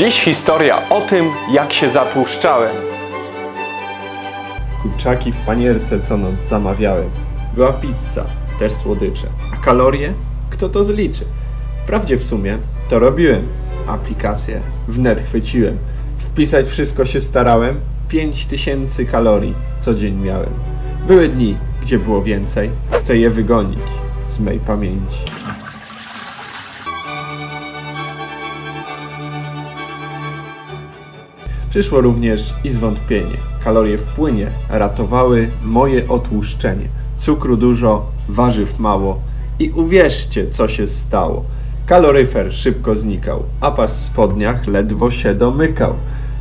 Dziś historia o tym, jak się zatłuszczałem. Kurczaki w panierce co noc zamawiałem. Była pizza, też słodycze. A kalorie? Kto to zliczy? Wprawdzie w sumie to robiłem. Aplikację wnet chwyciłem. Wpisać wszystko się starałem. 5000 kalorii co dzień miałem. Były dni, gdzie było więcej. Chcę je wygonić z mej pamięci. Przyszło również i zwątpienie. Kalorie w płynie ratowały moje otłuszczenie. Cukru dużo, warzyw mało i uwierzcie, co się stało. Kaloryfer szybko znikał, a pas w spodniach ledwo się domykał.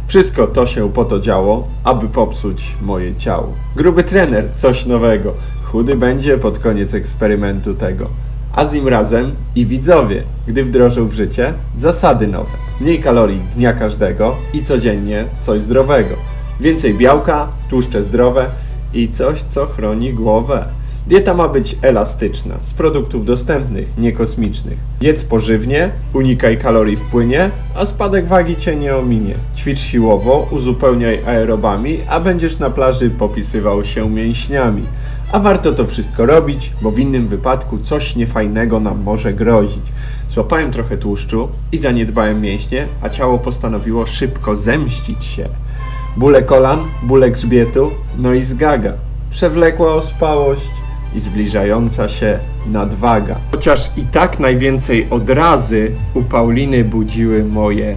Wszystko to się po to działo, aby popsuć moje ciało. Gruby trener, coś nowego. Chudy będzie pod koniec eksperymentu tego. A z nim razem i widzowie, gdy wdrożył w życie zasady nowe. Mniej kalorii dnia każdego i codziennie coś zdrowego. Więcej białka, tłuszcze zdrowe i coś, co chroni głowę. Dieta ma być elastyczna, z produktów dostępnych, nie kosmicznych. Jedz pożywnie, unikaj kalorii w płynie, a spadek wagi cię nie ominie. Ćwicz siłowo, uzupełniaj aerobami, a będziesz na plaży popisywał się mięśniami. A warto to wszystko robić, bo w innym wypadku coś niefajnego nam może grozić. Złapałem trochę tłuszczu i zaniedbałem mięśnie, a ciało postanowiło szybko zemścić się. Bóle kolan, bóle grzbietu, no i zgaga. Przewlekła ospałość i zbliżająca się nadwaga. Chociaż i tak najwięcej odrazy u Pauliny budziły moje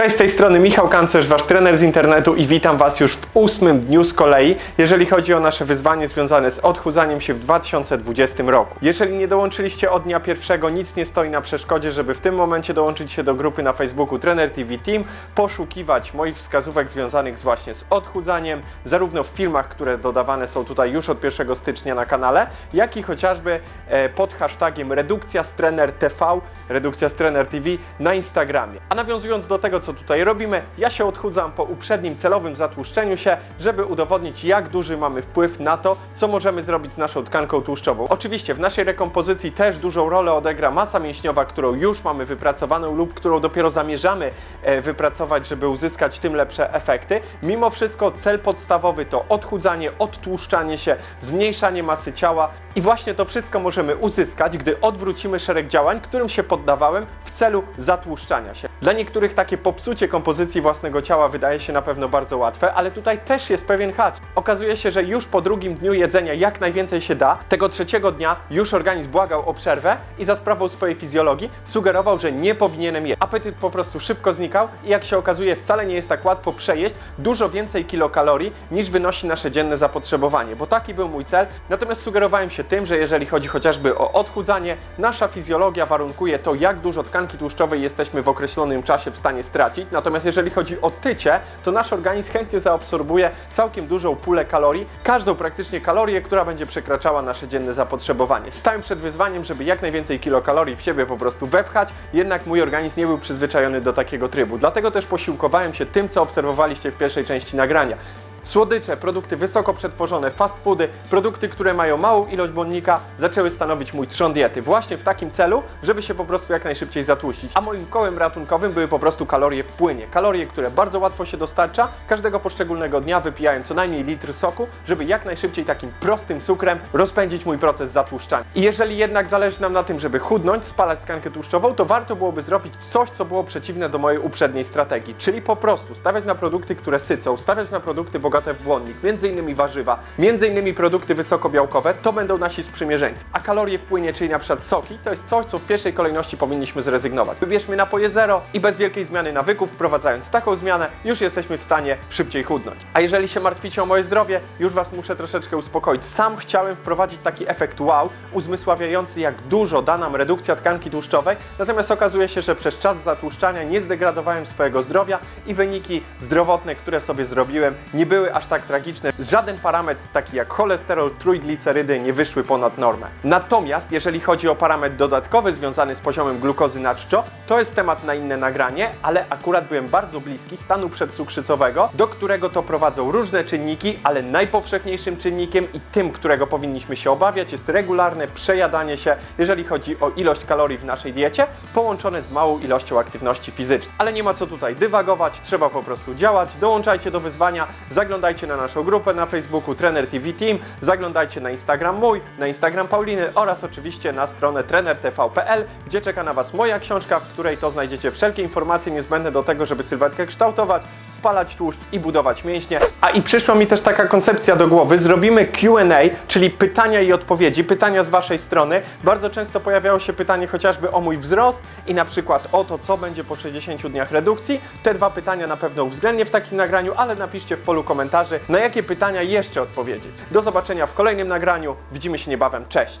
Cześć, z tej strony Michał Kancerz, wasz trener z internetu i witam was już w ósmym dniu z kolei, jeżeli chodzi o nasze wyzwanie związane z odchudzaniem się w 2020 roku. Jeżeli nie dołączyliście od dnia pierwszego, nic nie stoi na przeszkodzie, żeby w tym momencie dołączyć się do grupy na Facebooku Trener TV Team, poszukiwać moich wskazówek związanych właśnie z odchudzaniem, zarówno w filmach, które dodawane są tutaj już od 1 stycznia na kanale, jak i chociażby e, pod hashtagiem redukcja trener TV, redukcja z trener TV na Instagramie. A nawiązując do tego, co tutaj robimy, ja się odchudzam po uprzednim celowym zatłuszczeniu się, żeby udowodnić, jak duży mamy wpływ na to, co możemy zrobić z naszą tkanką tłuszczową. Oczywiście w naszej rekompozycji też dużą rolę odegra masa mięśniowa, którą już mamy wypracowaną lub którą dopiero zamierzamy e, wypracować, żeby uzyskać tym lepsze efekty. Mimo wszystko cel podstawowy to odchudzanie, odtłuszczanie się, zmniejszanie masy ciała i właśnie to wszystko możemy uzyskać, gdy odwrócimy szereg działań, którym się poddawałem celu zatłuszczania się. Dla niektórych takie popsucie kompozycji własnego ciała wydaje się na pewno bardzo łatwe, ale tutaj też jest pewien hacz. Okazuje się, że już po drugim dniu jedzenia jak najwięcej się da, tego trzeciego dnia już organizm błagał o przerwę i za sprawą swojej fizjologii sugerował, że nie powinienem jeść. Apetyt po prostu szybko znikał i jak się okazuje wcale nie jest tak łatwo przejeść dużo więcej kilokalorii niż wynosi nasze dzienne zapotrzebowanie, bo taki był mój cel. Natomiast sugerowałem się tym, że jeżeli chodzi chociażby o odchudzanie, nasza fizjologia warunkuje to, jak dużo tkanki tłuszczowej jesteśmy w określonym czasie w stanie stracić. Natomiast jeżeli chodzi o tycie, to nasz organizm chętnie zaabsorbuje całkiem dużą pulę kalorii, każdą praktycznie kalorię, która będzie przekraczała nasze dzienne zapotrzebowanie. Stałem przed wyzwaniem, żeby jak najwięcej kilokalorii w siebie po prostu wepchać, jednak mój organizm nie był przyzwyczajony do takiego trybu. Dlatego też posiłkowałem się tym, co obserwowaliście w pierwszej części nagrania. Słodycze, produkty wysoko przetworzone, fast foody, produkty, które mają małą ilość błonnika, zaczęły stanowić mój trzon diety. Właśnie w takim celu, żeby się po prostu jak najszybciej zatłuścić. A moim kołem ratunkowym były po prostu kalorie w płynie. Kalorie, które bardzo łatwo się dostarcza. Każdego poszczególnego dnia wypijałem co najmniej litr soku, żeby jak najszybciej takim prostym cukrem rozpędzić mój proces zatłuszczania. I jeżeli jednak zależy nam na tym, żeby chudnąć, spalać tkankę tłuszczową, to warto byłoby zrobić coś, co było przeciwne do mojej uprzedniej strategii. Czyli po prostu stawiać na produkty, które sycą, stawiać na produkty bogate w błonnik, innymi warzywa, innymi produkty wysokobiałkowe, to będą nasi sprzymierzeńcy. A kalorie w płynie, czyli na przykład soki, to jest coś, co w pierwszej kolejności powinniśmy zrezygnować. Wybierzmy napoje zero i bez wielkiej zmiany nawyków, wprowadzając taką zmianę, już jesteśmy w stanie szybciej chudnąć. A jeżeli się martwicie o moje zdrowie, już Was muszę troszeczkę uspokoić. Sam chciałem wprowadzić taki efekt wow, uzmysławiający jak dużo da nam redukcja tkanki tłuszczowej, natomiast okazuje się, że przez czas zatłuszczania nie zdegradowałem swojego zdrowia i wyniki zdrowotne, które sobie zrobiłem, nie były były aż tak tragiczne. Żaden parametr taki jak cholesterol, trójglicerydy nie wyszły ponad normę. Natomiast jeżeli chodzi o parametr dodatkowy związany z poziomem glukozy na czczo, to jest temat na inne nagranie, ale akurat byłem bardzo bliski stanu przedcukrzycowego, do którego to prowadzą różne czynniki, ale najpowszechniejszym czynnikiem i tym, którego powinniśmy się obawiać, jest regularne przejadanie się, jeżeli chodzi o ilość kalorii w naszej diecie, połączone z małą ilością aktywności fizycznej. Ale nie ma co tutaj dywagować, trzeba po prostu działać. Dołączajcie do wyzwania, zaglądajcie na naszą grupę na Facebooku Trener TV Team, zaglądajcie na Instagram mój, na Instagram Pauliny oraz oczywiście na stronę trenertv.pl, gdzie czeka na Was moja książka, w której to znajdziecie wszelkie informacje niezbędne do tego, żeby sylwetkę kształtować, spalać tłuszcz i budować mięśnie. A i przyszła mi też taka koncepcja do głowy, zrobimy Q&A, czyli pytania i odpowiedzi, pytania z Waszej strony. Bardzo często pojawiało się pytanie chociażby o mój wzrost i na przykład o to, co będzie po 60 dniach redukcji. Te dwa pytania na pewno uwzględnię w takim nagraniu, ale napiszcie w polu komentarzy, na jakie pytania jeszcze odpowiedzieć. Do zobaczenia w kolejnym nagraniu. Widzimy się niebawem. Cześć!